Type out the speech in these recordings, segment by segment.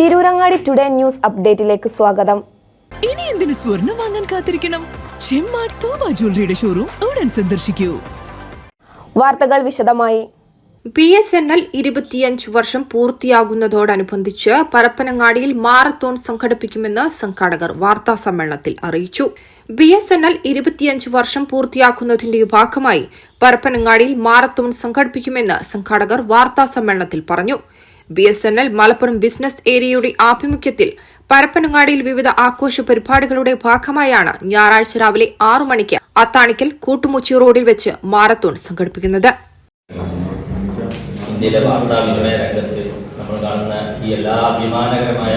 Tirurangadi today news അപ്ഡേറ്റിലേക്ക് സ്വാഗതം. ഇനി എന്തിനു സ്വർണം വാങ്ങാൻ കാത്തിരിക്കണം? ചെമ്മാർ തോമ ജ്വല്ലറിയുടെ ഷോറൂം ഉടൻ സന്ദർശിക്കൂ. വാർത്തകൾ വിശദമായി. ബി എസ് എൻ എൽ ഇരുപത്തിയഞ്ച് വർഷം പൂർത്തിയാകുന്നതോടനുബന്ധിച്ച് പരപ്പനങ്ങാടിയിൽ മാരത്തോൺ സംഘടിപ്പിക്കുമെന്ന് സംഘാടകർ വാർത്താ സമ്മേളനത്തിൽ അറിയിച്ചു. ബി എസ് എൻ എൽ ഇരുപത്തിയഞ്ച് വർഷം പൂർത്തിയാക്കുന്നതിന്റെ ഭാഗമായി പരപ്പനങ്ങാടിയിൽ മാരത്തോൺ സംഘടിപ്പിക്കുമെന്ന് സംഘാടകർ വാർത്താ സമ്മേളനത്തിൽ പറഞ്ഞു. B S N L Malappuram business ഏരിയയുടെ ആഭിമുഖ്യത്തിൽ പരപ്പനങ്ങാടിയിൽ വിവിധ ആഘോഷ പരിപാടികളുടെ ഭാഗമായാണ് ഞായറാഴ്ച രാവിലെ ആറു മണിക്ക് അത്താണിക്കൽ കൂട്ടുമുച്ചി റോഡിൽ വെച്ച് മാരത്തോൺ സംഘടിപ്പിക്കുന്നത്. ഇന്ത്യയിലെ വാർത്താവിനിമയ രംഗത്ത് നമ്മൾ ഈ എല്ലാ അഭിമാനകരമായ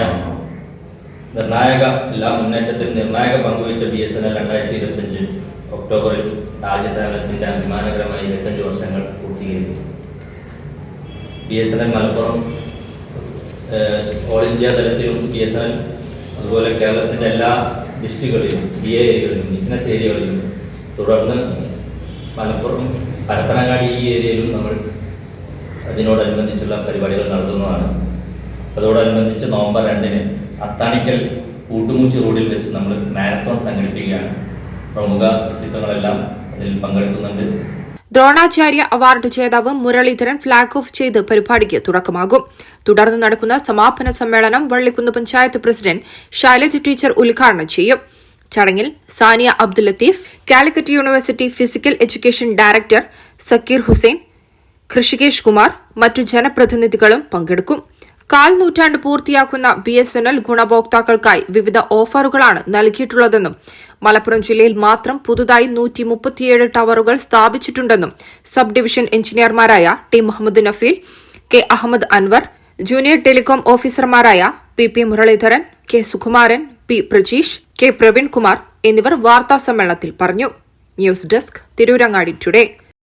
നിർണായക എല്ലാ മുന്നേറ്റത്തിൽ നിർണായക പങ്കുവച്ച ബി എസ് എൻ എൽ രണ്ടായിരത്തി ഇരുപത്തഞ്ച് ഒക്ടോബറിൽ രാജ്യസേവനത്തിന്റെ അഭിമാനകരമായ ഇരുപത്തഞ്ച് വർഷങ്ങൾ പൂർത്തീകരിക്കും B S N L Malappuram all India തലത്തിലും ബി എസ് എൻ എൽ അതുപോലെ കേരളത്തിന്റെ എല്ലാ ഡിസ്ട്രിക്റ്റുകളിലും ബി എ ഏരിയകളിലും ബിസിനസ് ഏരിയകളിലും തുടർന്ന് മലപ്പുറം പരപ്പനങ്ങാടി ഈ ഏരിയയിലും നമ്മൾ അതിനോടനുബന്ധിച്ചുള്ള പരിപാടികൾ നടത്തുന്നതാണ്. അതോടനുബന്ധിച്ച് നവംബർ രണ്ടിന് അത്താണിക്കൽ കൂട്ടുമൂച്ച് റോഡിൽ വെച്ച് നമ്മൾ മാരത്തോൺ സംഘടിപ്പിക്കുകയാണ്. പ്രമുഖ വ്യക്തിത്വങ്ങളെല്ലാം അതിൽ പങ്കെടുക്കുന്നുണ്ട്. ദ്രോണാചാര്യ അവാർഡ് ജേതാവ് മുരളീധരൻ ഫ്ളാഗ് ഓഫ് ചെയ്ത് പരിപാടിക്ക് തുടക്കമാകും. തുടർന്ന് നടക്കുന്ന സമാപന സമ്മേളനം വള്ളിക്കുന്ന് പഞ്ചായത്ത് പ്രസിഡന്റ് ശൈലജ ടീച്ചർ ഉദ്ഘാടനം ചെയ്യും. ചടങ്ങിൽ Saniya Abdul Latheef Calicut university physical education director Zakir Hussain Rishikesh Kumar മറ്റു ജനപ്രതിനിധികളും പങ്കെടുക്കും. കാൽ നൂറ്റാണ്ട് പൂർത്തിയാക്കുന്ന ബി എസ് എൻ എൽ ഗുണഭോക്താക്കൾക്കായി വിവിധ ഓഫറുകളാണ് നൽകിയിട്ടുള്ളതെന്നും മലപ്പുറം ജില്ലയിൽ മാത്രം പുതുതായി നൂറ്റി മുപ്പത്തിയേഴ് ടവറുകൾ സ്ഥാപിച്ചിട്ടുണ്ടെന്നും sub division എഞ്ചിനീയർമാരായ T Muhammad Nafeel K Ahammed Anwar junior telecom ഓഫീസർമാരായ P P Muralidharan K Sukumaran P Prajeesh K Praveenkumar എന്നിവർ വാർത്താസമ്മേളനത്തിൽ പറഞ്ഞു. News desk Tirurangadi today.